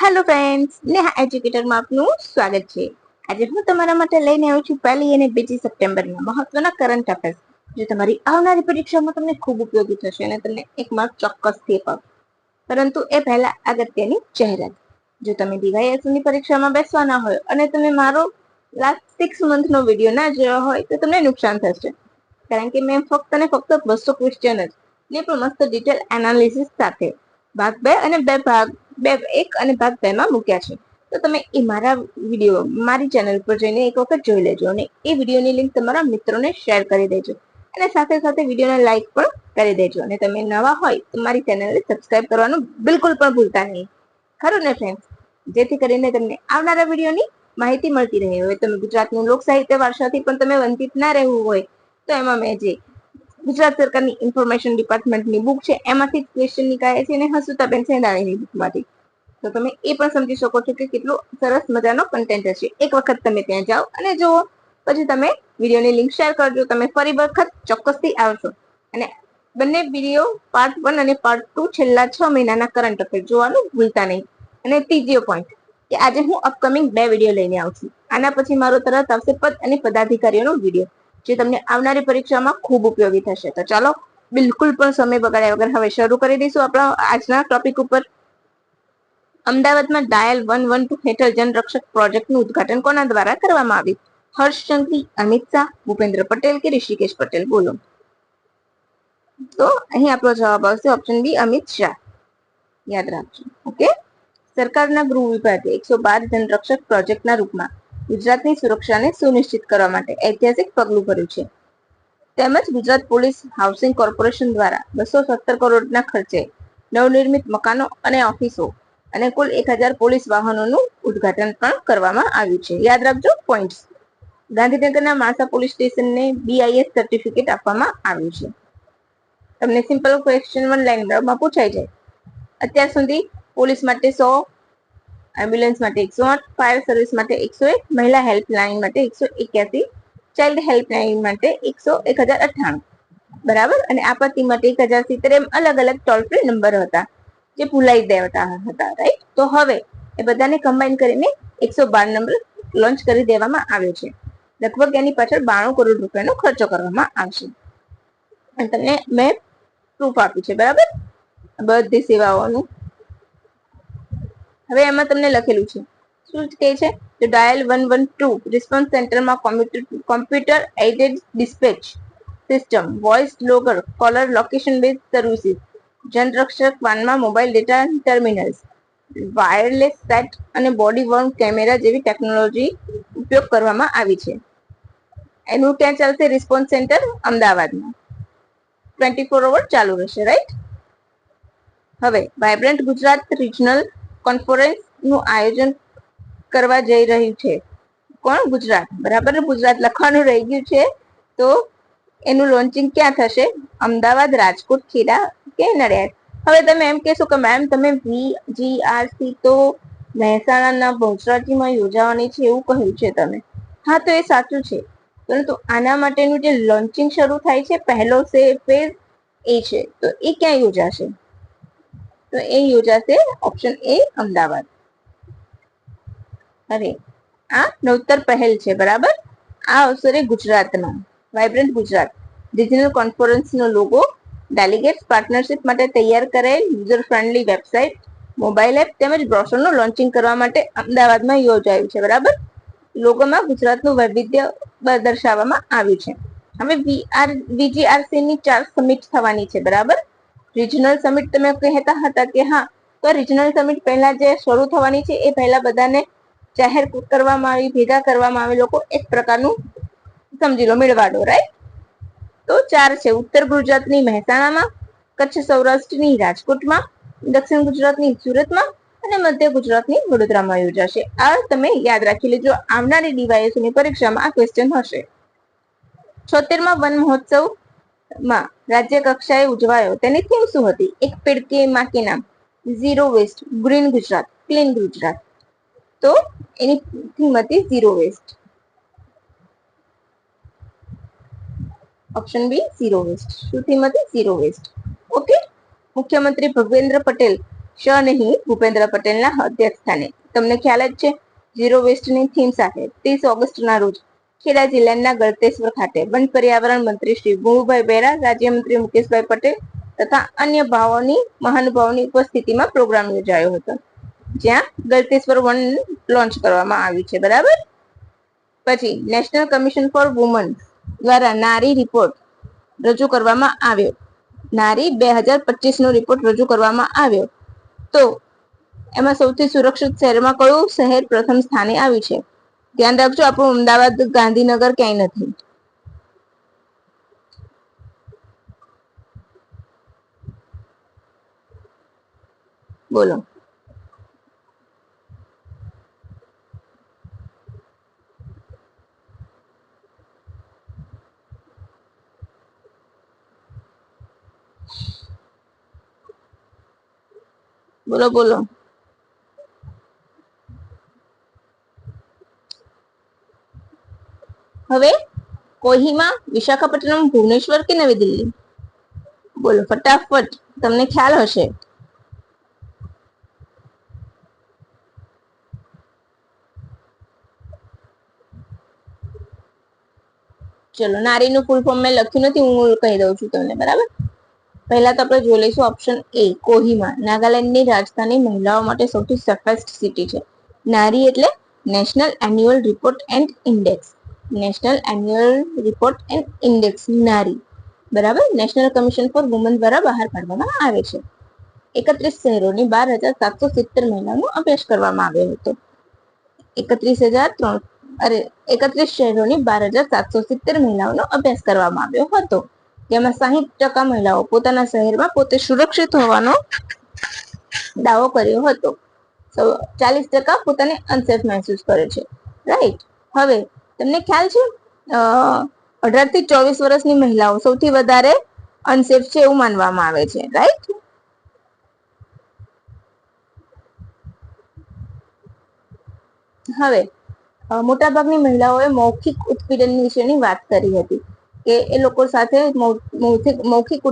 Hello friends Neha એજ્યુકેટરમાં આપનું સ્વાગત છે. આજે હું તમારા માટે લઈને આવું છું પહેલી અને બીજી સપ્ટેમ્બરના મહત્વના કરંટ અફેર્સ જે તમારી આવનારી પરીક્ષામાં તમને ખૂબ ઉપયોગી થશે અને તમને એક માર્ક ચોક્કસથી અપાવશે પરંતુ એ પહેલા અગત્યની જાહેરાત. જો તમે ડીવાયએસની પરીક્ષામાં બેસવાના હોય અને તમે મારો લાસ્ટ સિક્સ મંથનો વીડિયો ના જોયો હોય, તો તમને નુકસાન થશે. કારણ કે મેં ફક્ત અને ફક્ત બસો ક્વેશ્ચન જ, ને પણ મસ્ત ડિટેલ એનાલિસિસ સાથે. ભાગ બે અને બે ભાગ બે, એક અને ભાગ બે માં મૂક્યા છે. તો તમે એ મારા વીડિયો, મારી ચેનલ પર જઈને એક વખત જોઈ લેજો અને એ વિડીયોની લિંક તમારા મિત્રોને શેર કરી દેજો. અને સાથે સાથે વિડીયોને લાઇક પણ કરી દેજો. અને તમે નવા હોય તો મારી ચેનલને સબસ્ક્રાઇબ કરવાનું બિલકુલ પણ ભૂલતા નહીં. ખરું ને ફ્રેન્ડ્સ જેથી કરીને તમને આવનારા વિડીયોની માહિતી મળતી રહે. હવે તમે ગુજરાતનું લોક સાહિત્ય વારસાથી પણ તમે વંચિત ના રહેવું હોય તો એમાં મેં જે ગુજરાત સરકારની ઇન્ફોર્મેશન ડિપાર્ટમેન્ટની બુક છે, એમાંથી ક્વેશ્ચન નીકળે છે અને હસુતાબેન સેંડાણીની બુકમાંથી તો તમે એ પણ સમજી શકો છો કે કેટલો સરસ મજાનો કન્ટેન્ટ હશે એક વખત તમે ત્યાં જાઓ અને જુઓ, પછી તમે વિડીયોની લિંક શેર કરજો, તમે ફરી વખત ચોક્કસથી આવશો અને બંને વીડિયો પાર્ટ વન અને પાર્ટ ટુ છેલ્લા છ મહિનાના કરંટ અફેર જોવાનું ભૂલતા નહીં. અને ત્રીજો પોઈન્ટ કે આજે હું અપકમિંગ બે વીડિયો લઈને આવું છું. આના પછી મારો તરત આવશે પદ અને પદાધિકારીઓનો વીડિયો જે તમને આવનારી પરીક્ષામાં ખૂબ ઉપયોગી થશે. તો ચાલો, બિલકુલ પણ સમય બગાડ્યા વગર હવે શરૂ કરી દઈશું આપણા આજના ટોપિક ઉપર. અમદાવાદમાં ડાયલ વન વન ટુ હેઠળ જનરક્ષક પ્રોજેક્ટનું ઉદઘાટન કોના દ્વારા કરવામાં આવ્યું? હર્ષ સંઘવી અમિત શાહ, ભૂપેન્દ્ર પટેલ કે ઋષિકેશ પટેલ? બોલો. તો અહીં આપણો જવાબ આવશે ઓપ્શન બી અમિત શાહ. યાદ રાખજો. ઓકે સરકારના ગૃહ વિભાગે એકસો બાર જનરક્ષક પ્રોજેક્ટના રૂપમાં ગુજરાતની સુરક્ષાને સુનિશ્ચિત કરવા માટે ઐતિહાસિક પગલું ભર્યું છે. તેમજ ગુજરાત પોલીસ હાઉસિંગ કોર્પોરેશન દ્વારા બસો સત્તર કરોડના ખર્ચે નવનિર્મિત મકાનો અને ઓફિસો અને કુલ એક હજાર પોલીસ વાહનોનું ઉદઘાટન પણ કરવામાં આવ્યું છે. યાદ રાખજો પોઈન્ટ્સ ગાંધીનગરના માસા પોલીસ સ્ટેશનને બીઆઈએસ સર્ટિફિકેટ આપવામાં આવ્યું છે. તમને સિમ્પલ ક્વેશ્ચન વન લાઈનમાં પૂછાય જાય. અત્યાર સુધી પોલીસ માટે સો એમ્બ્યુલન્સ માટે એકસો આઠ ફાયર સર્વિસ માટે એકસો એક, મહિલા હેલ્પલાઇન માટે એકસો એક્યાસી ચાઇલ્ડ હેલ્પલાઇન માટે એકસો એક હજાર અઠ્ઠાણું. બરાબર? અને આપત્તિ માટે એક હજાર સિત્તેર એમ અલગ અલગ ટોલ ફ્રી નંબર હતા. જે પુલાઈ દેવતા હતા રાઈટ તો હવે એ બધાને કમ્બાઈન કરીને એકસો બાર નંબર લોન્ચ કરી દેવામાં આવ્યો છે. લગભગ એની પાછળ બાણું કરોડ રૂપિયાનો ખર્ચો કરવામાં આવશે. અને તમને મેં પ્રૂફ આપ્યું છે, બરાબર? બધી સેવાઓનું. હવે એમાં તમને લખેલું છે. શું કહે છે? તો dial one one two response સેન્ટરમાં computer computer aided dispatch system voice logger caller location base services જનરક્ષક વાનમાં mobile data terminals wireless set અને બોડી વર્ન કેમેરા જેવી ટેકનોલોજી ઉપયોગ કરવામાં આવી છે. એનું ક્યાં ચાલશે રિસ્પોન્સ સેન્ટર અમદાવાદમાં. ટ્વેન્ટી ફોર અવર ચાલુ રહેશે રાઈટ હવે વાયબ્રન્ટ ગુજરાત રિજનલ કોન્ફરન્સનું આયોજન કરવા જઈ રહ્યું છે. કોણ? ગુજરાત. બરાબર? ગુજરાત લખવાનું રહી ગયું છે. તો એનું લોન્ચિંગ ક્યાં થશે? અમદાવાદ, રાજકોટ, ખેડા કે નડિયાદ? હવે તમે એમ કહેશો કે મેમ તમે વી જી આર સી તો મહેસાણાના બહુચરાજીમાં યોજાવાની છે એવું કહ્યું છે તમે. હા, તો એ સાચું છે. પરંતુ આના માટેનું જે લોન્ચિંગ શરૂ થાય છે, પહેલો સે ફેઝ એ છે. તો એ ક્યાં યોજાશે? તો એ યોજાશે ઓપ્શન એ અમદાવાદ. અરે, આ નવતર પહેલ છે, બરાબર? આ અવસરે ગુજરાતમાં. વાઇબ્રન્ટ ગુજરાત. રિજનલ કોન્ફરન્સનો લોગો ડેલિગેટ્સ પાર્ટનરશિપ માટે તૈયાર કરાયેલ user friendly website mobile app તેમજ બ્રોશરનું લોન્ચિંગ કરવા માટે અમદાવાદમાં યોજાયું છે, બરાબર? લોગોમાં ગુજરાતનું વૈવિધ્ય દર્શાવવામાં આવ્યું છે. હવે વીઆર વીજીઆરસીની ચાર સમિટ થવાની છે, બરાબર? રિજનલ સમિટ તમે કહેતા હતા કે હા, તો રિજનલ સમિટ પહેલા જે શરૂ થવાની છે એ પહેલા બધાને જાહેર કરવામાં આવી, ભેગા કરવામાં આવે, લોકો એક પ્રકારનું સમજી લો, મેળવાડો રાઈટ તો ચાર છે, ઉત્તર ગુજરાતની મહેસાણામાં, કચ્છ સૌરાષ્ટ્રની રાજકોટમાં, દક્ષિણ ગુજરાતની સુરતમાં અને મધ્ય ગુજરાતની વડોદરામાં યોજાશે. આ તમે યાદ રાખી લેજો, આવનારી ડીવાયએસની પરીક્ષામાં આ ક્વેશ્ચન હશે. છોતેરમાં વન મહોત્સવમાં રાજ્ય કક્ષાએ ઉજવાયો. તેની થીમ શું હતી? એક પેડકે માં કે નામ. Zero waste green Gujarat clean Gujarat. તો એની થીમ હતી zero waste option B zero waste શું ઝીરો વેસ્ટ ઓકે મુખ્યમંત્રી ભૂપેન્દ્ર પટેલ શ નહીં, ભૂપેન્દ્ર પટેલના અધ્યક્ષ તમને ખ્યાલ જ છે ઝીરો વેસ્ટની થીમ સાથે. ત્રીસ ઓગસ્ટના રોજ ખેડા જિલ્લાના ગળતેશ્વર ખાતે વન પર્યાવરણ મંત્રી શ્રી ભૂભાઈ બેરા, રાજ્યમંત્રી મુકેશભાઈ પટેલ તથા અન્ય ભાવોની, મહાનુભાવોની ઉપસ્થિતિમાં પ્રોગ્રામ યોજાયો હતો. જ્યાં ગળતેશ્વર વન લોન્ચ કરવામાં આવ્યું છે. બરાબર? પછી નેશનલ કમિશન ફોર વુમન દ્વારા નારી રિપોર્ટ રજૂ કરવામાં આવ્યો. નારી બે હજાર પચીસ નો રિપોર્ટ રજૂ કરવામાં આવ્યો. તો એમાં સૌથી સુરક્ષિત શહેરમાં કયું શહેર પ્રથમ સ્થાને આવ્યું છે? ધ્યાન રાખજો, આપણું અમદાવાદ ગાંધીનગર ક્યાંય નથી. બોલો. બોલો બોલો. હવે કોહિમા વિશાખાપટ્ટનમ, ભુવનેશ્વર કે નવી દિલ્હી? બોલો, ફટાફટ, તમને ખ્યાલ હશે. ચલો, નારીનું ફૂલ ફોર્મ મેં લખ્યું નથી, હું કહી દઉં છું તમને, બરાબર? પહેલા તો આપણે જોઈ લઈશું ઓપ્શન એ કોહિમા. નાગાલેન્ડની રાજધાની મહિલાઓ માટે સૌથી સફેસ્ટ સિટી છે. નારી એટલે national annual report and index national annual report and index NARI. બરાબર? નેશનલ કમિશન ફોર વુમન દ્વારા બહાર પાડવામાં આવે છે. એકત્રીસ શહેરોની બાર હજાર સાતસો સિત્તેર મહિલાનો અભ્યાસ કરવામાં આવ્યો હતો. એકત્રીસ હજાર ત્રણ અરે, એકત્રીસ શહેરોની બાર હજાર સાતસો સિત્તેર મહિલાઓનો અભ્યાસ કરવામાં આવ્યો હતો. જેમાં સાહીઠ ટકા મહિલાઓ પોતાના શહેરમાં પોતે સુરક્ષિત હોવાનો દાવો કર્યો હતો. ચાલીસ ટકા પોતાને અનસેફ મહેસૂસ કરે છે. રાઈટ હવે, તમને ખ્યાલ છે? અઢારથી ચોવીસ વર્ષની મહિલાઓ સૌથી વધારે અનસેફ છે એવું માનવામાં આવે છે. રાઈટ હવે મોટાભાગની મહિલાઓએ મૌખિક ઉત્પીડન વિશેની વાત કરી હતી. કે એ લોકો સાથે મૌખિક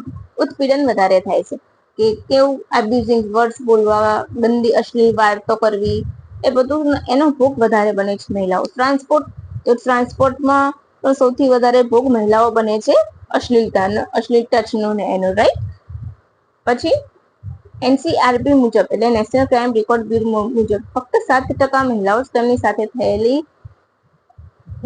ઉત્પીડન વધારે થાય છે. કે કેવું એબ્યુઝિંગ વર્ડ્સ બોલવા ગંદી, અશ્લીલ વાર્તો કરવી, એ બધું એનો ભોગ વધારે બને છે મહિલાઓ. ટ્રાન્સપોર્ટ, તો ટ્રાન્સપોર્ટમાં પણ સૌથી વધારે ભોગ મહિલાઓ બને છે અશ્લીલતા અશ્લીલ ટચનો ને એનો રાઈટ પછી એનસીઆરબી મુજબ, એટલે નેશનલ ક્રાઇમ રેકોર્ડ બ્યુરો મુજબ, ફક્ત સાત ટકા મહિલાઓ તેમની સાથે થયેલી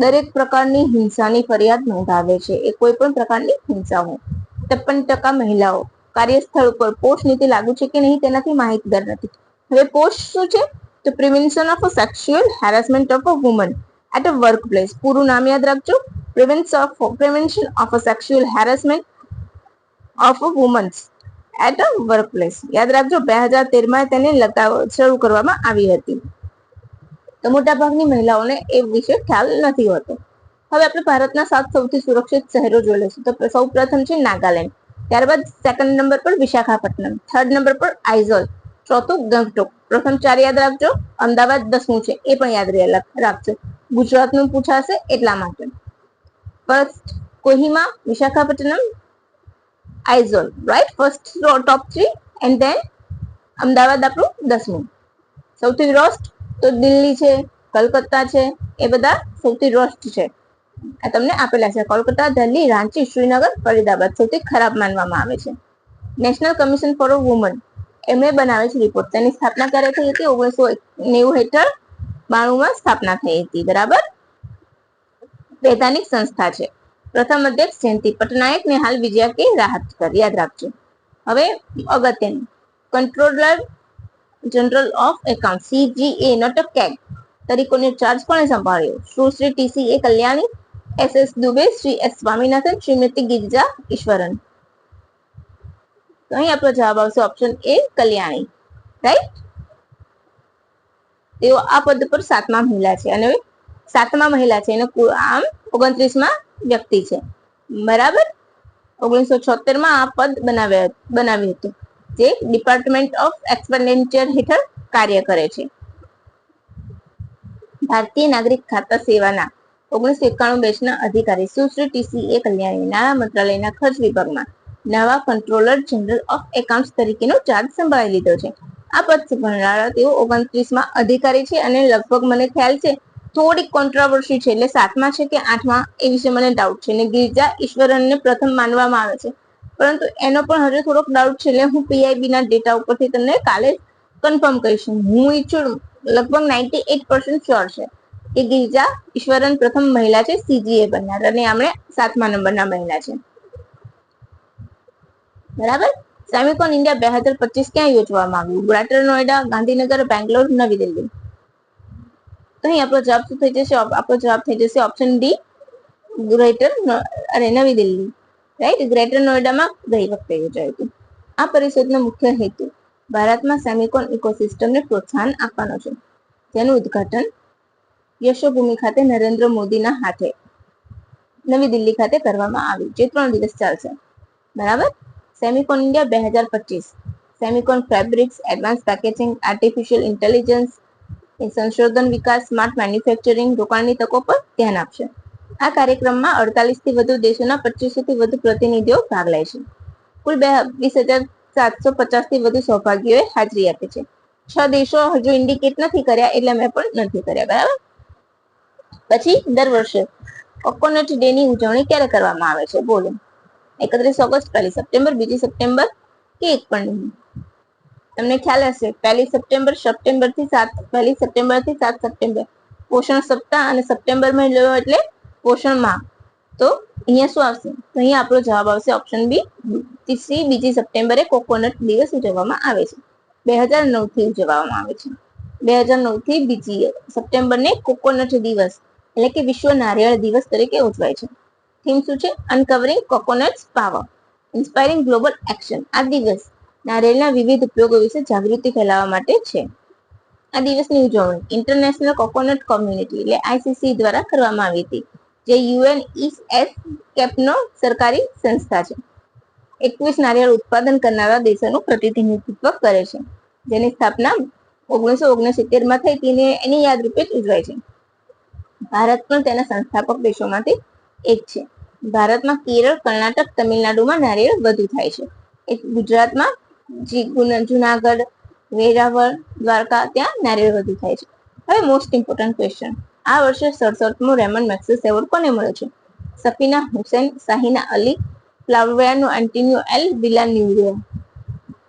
દરેક પ્રકારની હિંસાની ફરિયાદ નોંધાવે છે. એ કોઈ પણ પ્રકારની હિંસા હોય. ત્રેપન ટકા મહિલાઓ કાર્યસ્થળ ઉપર પોસ્ટ નીતિ લાગુ છે કે નહીં તેનાથી માહિતગાર નથી. હવે પોસ્ટ શું છે? તો prevention of sexual harassment of a woman at a workplace પૂરું નામ યાદ રાખજો. Prevention of prevention of a sexual harassment of a womens at a workplace યાદ રાખજો, બે હજાર તેરમાં તેને લગાવ શરૂ કરવામાં આવી હતી. તો મોટાભાગની મહિલાઓને એ વિશે ખ્યાલ નથી હોતો. હવે આપણે ભારતના સાત સૌથી સુરક્ષિત શહેરો જોઈ લઈશું. તો સૌ પ્રથમ છે નાગાલેન્ડ. ત્યારબાદ સેકન્ડ નંબર પર વિશાખાપટ્ટનમ. થર્ડ નંબર પર આઇઝોલ. ચોથું ગંગટોક. પ્રથમ ચાર યાદ રાખજો. અમદાવાદ દસમું છે, એ પણ યાદ રાખજો. ગુજરાતનું પૂછાશે એટલા માટે. First Kohima, Visakhapatnam, Aizawl. Right first top three and then Ahmedabad આપણું દસમું. સૌથી રોસ્ટ તો દિલ્હી છે, કલકત્તા છે, એ બધા સૌથી રોસ્ટ છે. આ તમને આપેલા છે. કોલકાતા દિલ્હી, રાંચી, શ્રીનગર, ફરીદાબાદ સૌથી ખરાબ માનવામાં આવે છે. નેશનલ કમિશન ફોર વુમન એમણે બનાવે છે રિપોર્ટ તેની સ્થાપના ક્યારે થઈ હતી? ઓગણીસો નેવું હેઠળ બાણુંમાં સ્થાપના થઈ હતી. બરાબર? વૈધાનિક સંસ્થા છે. પ્રથમ અધ્યક્ષ જયંતિ પટનાયક ને હાલ વિજયા કે રાહત કર. યાદ રાખજો. હવે અગત્યનું. Controller general of account CGA not CAG તરીકોનો charge કોણે સંભાળ્યો? Sushri TC Kalyani? S Dubey, Shri S Swaminathan, Shrimati Girija Eswaran. અહીં આપણો જવાબ આવશે ઓપ્શન એ કલ્યાણી. રાઈટ તેઓ આ પદ પર સાતમા મહિલા છે. અને સાતમા મહિલા છે. અને આમ ઓગણત્રીસમાં વ્યક્તિ છે. બરાબર? ઓગણીસો છોતેરમાં આ પદ બનાવ્યા, બનાવ્યું હતું. જે ડિપાર્ટમેન્ટ ઓફ એક્સપેન્ડિચર હેઠળ કાર્ય કરે છે. ભારતીય નાગરિક ખાતા સેવાના ઓગણીસો એકાણું બેચના અધિકારી સુશ્રી ટીસી એ કલ્યાણી નાણાં મંત્રાલયના ખર્ચ વિભાગમાં નવા કંટ્રોલર જનરલ ઓફ એકાઉન્ટ્સ તરીકેનો ચાર્જ સંભાળી લીધો છે. આ પદ સંભાળનારા તેઓ ઓગણત્રીસમાં અધિકારી છે અને લગભગ મને ખ્યાલ છે થોડીક કોન્ટ્રાવર્સી છે એટલે સાતમા છે કે આઠમા એ વિશે મને ડાઉટ છે અને ગિરજા ઈશ્વરનને પ્રથમ માનવામાં આવે છે. પરંતુ એનો પણ હજુ થોડોક ડાઉટ છે. એટલે હું પીઆઈબી ના ડેટા ઉપરથી તમને કાલે કન્ફર્મ કરીશ. હું ઈચ્છું લગભગ નાઇન્ટી એટ પર્સન્ટ શ્યોર છે કે ગિરિજા ઈશ્વરન પ્રથમ મહિલા છે સીજીએ બનનાર અને આમણે સાતમા નંબરના મહિલા છે. બરાબર? સેમિકોન ઇન્ડિયા બે હજાર પચીસ ક્યાં યોજવામાં આવ્યું? ગ્રેટર નોઈડા ગાંધીનગર બેંગ્લોર નવી દિલ્હી. તો અહીં આપણો જવાબ શું થઈ જશે? આપણો જવાબ થઈ જશે ઓપ્શન ડી ગ્રેટર અરે, નવી દિલ્હી. રાઈટ ગ્રેટર નોઈડામાં ગઈ વખતે યોજાયું આ પરિષદનો મુખ્ય હેતુ ભારતમાં સેમિકોન ઇકોસિસ્ટમને પ્રોત્સાહન આપવાનો છે. જેનું ઉદ્ઘાટન યશોભૂમિ ખાતે નરેન્દ્ર મોદીના હાથે નવી દિલ્હી ખાતે કરવામાં આવ્યું, જે ત્રણ દિવસ ચાલશે. બરાબર? સેમિકોન ઇન્ડિયા બે હજાર પચીસ. Semicon fabrics, advance packaging, artificial intelligence, સંશોધન વિકાસ, સ્માર્ટ મેન્યુફેક્ચરિંગ રોકાણની તકો પર ધ્યાન આપશે. આ કાર્યક્રમમાં અડતાલીસથી વધુ દેશોના પચીસો થી વધુ પ્રતિનિધિઓ ભાગ લે છે. કુલ બે વીસ હજાર સાતસો પચાસથી વધુ સૌભાગ્યોએ હાજરી આપી છે. છ દેશો હજુ ઇન્ડિકેટ નથી કર્યા એટલે મેં પણ નથી કર્યા, બરાબર? પછી દર વર્ષે કોકોનટ ડે ની ઉજવણી ક્યારે કરવામાં આવે છે? બોલો. એકત્રીસ ઓગસ્ટ, પહેલી સપ્ટેમ્બર, બીજી સપ્ટેમ્બર કે એક પણ નહીં? તમને ખ્યાલ હશે, પહેલી સપ્ટેમ્બર સપ્ટેમ્બરથી સાત, પહેલી સપ્ટેમ્બરથી સાત સપ્ટેમ્બર. પોષણ સપ્તાહ અને સપ્ટેમ્બર મહિનો એટલે પોષણ માહ તો અહીંયા શું આવશે? તો અહીંયા આપણો જવાબ આવશે ઓપ્શન બી ત્રીસી બીજી સપ્ટેમ્બરે કોકોનટ દિવસ ઉજવવામાં આવે છે. બે હજાર નવથી ઉજવવામાં આવે છે. બે હજાર નવથી બીજી સપ્ટેમ્બરને કોકોનટ દિવસ એટલે કે વિશ્વ નારિયેળ દિવસ તરીકે ઉજવાય છે. થીમ શું છે? Uncovering coconut's power inspiring global action આ દિવસ નારિયેળના વિવિધ ઉપયોગો વિશે જાગૃતિ ફેલાવવા માટે છે. આ દિવસની ઉજવણી ઇન્ટરનેશનલ કોકોનટ કોમ્યુનિટી એટલે આઈસીસી દ્વારા કરવામાં આવી હતી. જે યુએન એસ કેપનો સરકારી સંસ્થા છે. એકવીસ નારિયેળ ઉત્પાદન કરનારા દેશોનું પ્રતિનિધિત્વ કરે છે. જેની સ્થાપના ઓગણીસો ઓગણસિત્તેરમાં થઈ તેને એની યાદ રૂપે જ ઉજવાય છે. ભારત પણ તેના સંસ્થાપક દેશોમાંથી એક છે. ભારતમાં કેરળ, કર્ણાટક, તમિલનાડુમાં નારિયેળ વધુ થાય છે. ગુજરાતમાં જુનાગઢ, વેરાવળ, દ્વારકા ત્યાં નારિયેળ વધુ થાય છે. હવે મોસ્ટ ઇમ્પોર્ટન્ટ ક્વેશ્ચન આ વર્ષે સડસઠમું રેમન મેક્સિસ એવોર્ડ કોને મળ્યો છે? Safina Hussain, Sahina Ali Flaviano Antonio L Villanueva ન્યુરિયો.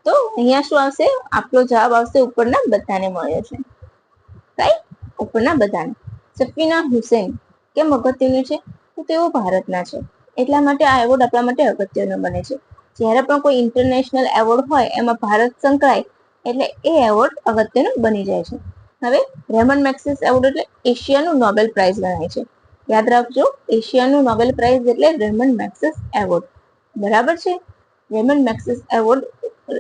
તો અહીંયા શું આવશે? આપણો જવાબ આવશે ઉપરના બધાને મળ્યો છે. રાઈટ ઉપરના બધાને. સફીના હુસેન કેમ અગત્યનું છે? તો તેઓ ભારતના છે. એટલા માટે આ એવોર્ડ આપણા માટે અગત્યનો બને છે. જ્યારે પણ કોઈ ઇન્ટરનેશનલ એવોર્ડ હોય, એમાં ભારત સંકળાય, એટલે એ એવોર્ડ અગત્યનો બની જાય છે. હવે રેમન મેક્સિસ એવોર્ડ એટલે એશિયાનું નોબેલ પ્રાઇઝ ગણાય છે. યાદ રાખજો, એશિયાનું નોબેલ પ્રાઇઝ એટલે રેમન મેક્સિસ એવોર્ડ બરાબર છે? રેમન મેક્સિસ એવોર્ડ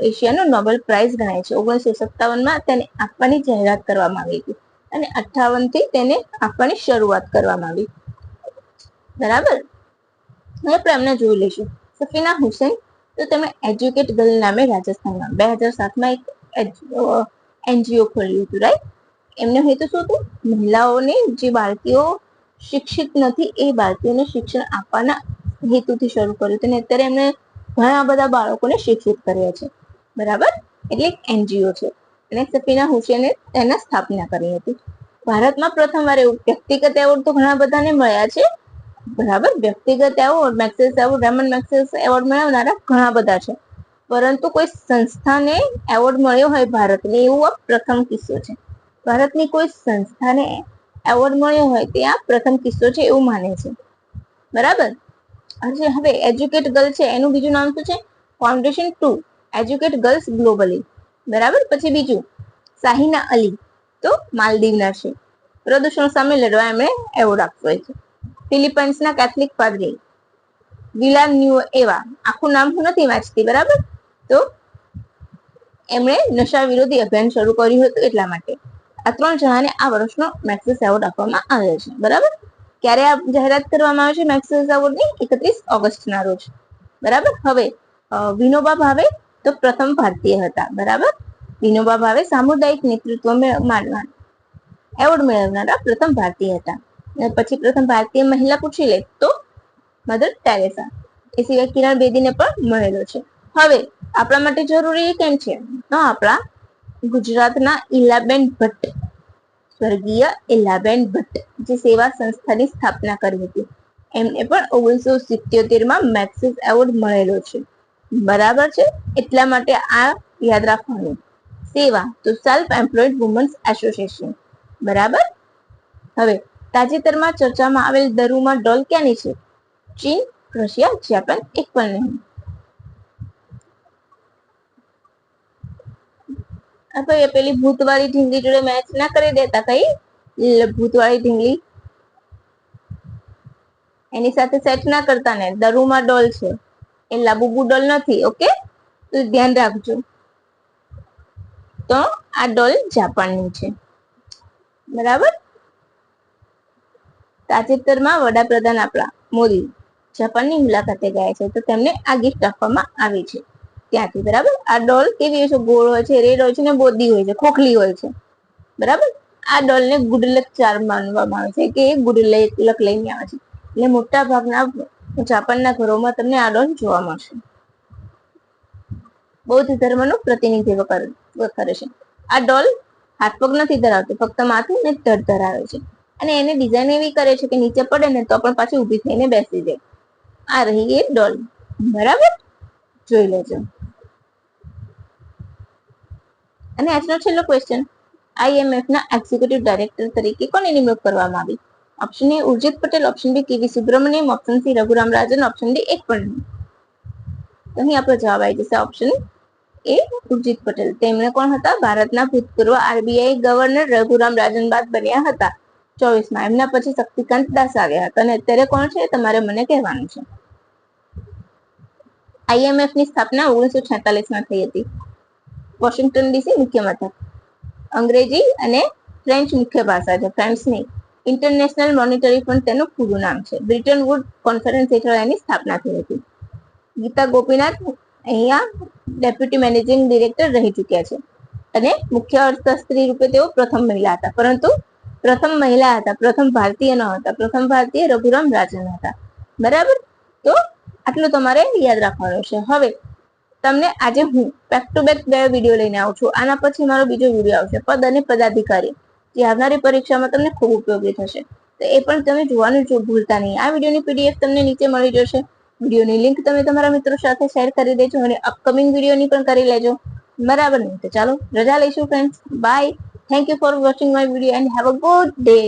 એશિયાનો નોબેલ પ્રાઇઝ ગણાય છે. ઓગણીસો સત્તાવનમાં તેને આપવાની જાહેરાત કરવામાં આવી હતી અને અઠાવનથી તેને આપવાની શરૂઆત કરવામાં આવી. બરાબર? હવે આપણે એમને જોઈ લઈશું. સફીના હુસેન, તો તેમણે એજ્યુકેટ ગર્લ નામે રાજસ્થાનમાં, બે હજાર સાતમાં એક એનજીઓ ખોલ્યું હતું રાઈટ એમનો હેતુ શું હતું? મહિલાઓને જે બાળકીઓ શિક્ષિત નથી, એ બાળકીઓને શિક્ષણ આપવાના હેતુથી શરૂ કર્યું હતું. અને અત્યારે એમને ઘણા બધા બાળકોને શિક્ષિત કર્યા છે. બરાબર? એટલે એનજીઓ છે. અને સફીના હુસેને તેના સ્થાપના કરી હતી. ભારતમાં પ્રથમવાર એવું વ્યક્તિગત એવોર્ડ તો ઘણા બધાને મળ્યા છે. બરાબર? વ્યક્તિગત award Magsaysay award, Ramon Magsaysay award મેળવનારા ઘણા બધા છે. પરંતુ કોઈ સંસ્થાને એવોર્ડ મળ્યો હોય ભારતને એવું આ પ્રથમ કિસ્સો છે. ભારતની કોઈ સંસ્થાને એવોર્ડ મળ્યો હોય તે આ પ્રથમ કિસ્સો છે એવું માને છે. બરાબર? અને હવે એજ્યુકેટ ગર્લ છે, એનું બીજું નામ શું છે? Foundation to educate girls globally બરાબર? પછી બીજું સાહિના અલી, તો માલદીવના છે. પ્રદૂષણ સામે લડવા એમણે એવોર્ડ આપ્યો છે. ફિલિપાઇન્સના કેથલિક પાદરી વિલા ન્યુ એવા આખું નામ હું નથી વાંચતી, બરાબર? તો એમણે નશા વિરોધી અભિયાન શરૂ કર્યું હતું એટલા માટે. આ ત્રણ જણાને આ વર્ષનો મેક્સિસ એવોર્ડ આપવામાં આવ્યો છે. બરાબર? ક્યારે આ જાહેરાત કરવામાં આવે છે મેક્સિસ એવોર્ડની એકત્રીસ ઓગસ્ટના રોજ. બરાબર? હવે વિનોબા ભાવે તો પ્રથમ ભારતીય હતા. બરાબર? વિનોબા ભાવે સામુદાયિક નેતૃત્વ માનવા. એવોર્ડ મેળવનારા પ્રથમ ભારતીય હતા. પછી પ્રથમ ભારતીય મહિલા પૂછી લે તો મધર ટેરેસા એ સિવાય કિરણ બેદીને પણ મળેલો છે. હવે, આપણા માટે જરૂરી કેમ છે? તો આપણા ગુજરાતના ઇલાબેન ભટ્ટ, સ્વર્ગીય ઇલાબેન ભટ્ટ, જે સેવા સંસ્થાની સ્થાપના કરી હતી. એમને પણ ઓગણીસો સિત્યોતેરમાં મેક્સિસ એવોર્ડ મળેલો છે. બરાબર છે? એટલા માટે આ યાદ રાખવાનું. સેવા, તો સેલ્ફ એમ્પ્લોયડ વુમન્સ એસોસિએશન બરાબર? હવે, તાજેતરમાં ચર્ચામાં આવેલ દરુમાં ડોલ ક્યાંની છે? ચીન, રશિયા, જાપાન, એક પણ નહીં. ભાઈ પેલી ભૂતવાળી ઢીંગલી જોડે મેચ ના કરી દેતા કઈ? ભૂતવાળી ઢીંગલી. એની સાથે સેટ ના કરતા ને, દરુમા ડોલ છે. એ લાબુબુ ડોલ નથી, ઓકે? તો ધ્યાન રાખજો. તો આ ડોલ જાપાનની છે. બરાબર? તાજેતરમાં વડાપ્રધાન આપણા મોદી જાપાનની મુલાકાતે ગયા છે, તો તેમને આ ગિફ્ટ આપવામાં આવી છે. ત્યાંથી, બરાબર? આ ડોલ કેવી હોય છે? ગોળ હોય છે, રેડ હોય છે ને બોદી હોય છે, ખોખલી હોય છે. બરાબર? આ ડોલ ને ગુડ લક માનવામાં આવે છે, કે એ ગુડ લઈને આવે છે. એટલે મોટા ભાગના જાપાનના ઘરોમાં તમને આ ડોલ જોવા મળશે. બૌદ્ધ ધર્મનું પ્રતિનિધિત્વ કરે છે. આ ડોલ હાથ પગ નથી ધરાવતો, ફક્ત માથું ને ધડ ધરાવે છે. અને એને ડિઝાઇન એવી કરે છે કે નીચે પડે ને તો પણ પાછી ઊભી થઈને બેસી જાય. આ રહી એ ડોલ. બરાબર? જોઈ લેજો. અને આજનો છેલ્લો ક્વેશ્ચન આઈએમએફ ના એક્ઝિક્યુટિવ ડાયરેક્ટર તરીકે કોની નિમણૂક કરવામાં આવી? Option A Urjit Patel. Option B K V Subramanyam. Option C Raghuram Rajan. Option D એક પણ અહીં આપણો જવાબ આવી જશે ઓપ્શન એ ઉર્જિત પટેલ. તેમણે કોણ હતા? ભારતના ભૂતપૂર્વ આરબીઆઈ ગવર્નર રઘુરામ રાજન બાદ બન્યા હતા. ચોવીસમાં. એમના પછી શક્તિકાંત દાસ આવ્યા હતા. અને અત્યારે કોણ છે? તમારે મને કહેવાનું છે. આઈએમએફની સ્થાપના ઓગણીસો છેતાલીસમાં થઈ હતી. વોશિંગ્ટન ડીસી મુખ્ય મથક. અંગ્રેજી અને ફ્રેન્ચ મુખ્ય ભાષા છે ફ્રેન્ચ નહીં ઇન્ટરનેશનલ મોનિટરી ફંડ તેનું પૂરું નામ છે. બ્રિટન વુડ કોન્ફરન્સ હેઠળ એની સ્થાપના થઈ હતી. ગીતા ગોપીનાથ અહીંયા ડેપ્યુટી મેનેજિંગ ડિરેક્ટર રહી ચૂક્યા છે અને મુખ્ય અર્થશાસ્ત્રી રૂપે તેઓ પ્રથમ મહિલા હતા. પરંતુ પ્રથમ મહિલા હતા, પ્રથમ ભારતીય ન હતા, પ્રથમ ભારતીય રઘુરામ રાજન હતા. બરાબર? તો આટલું તમારે યાદ રાખવાનું છે. હવે, તમને આજે હું બેક ટુ બેક બે વીડિયો લઈને આવું છું. આના પછી મારો બીજો વીડિયો આવશે, પદ અને પદાધિકારી. જે આવનારી પરીક્ષામાં તમને ખૂબ ઉપયોગી થશે. તો એ પણ તમે જોવાનું જો ભૂલતા નહીં. આ વિડીયોની પીડીએફ તમને નીચે મળી જશે. વિડીયોની લિંક તમે તમારા મિત્રો સાથે શેર કરી દેજો અને અપકમિંગ વિડીયોની પણ કરી લેજો. બરાબર નહીં તો ચાલો, રજા લઈશું friends bye thank you for watching my video and have a good day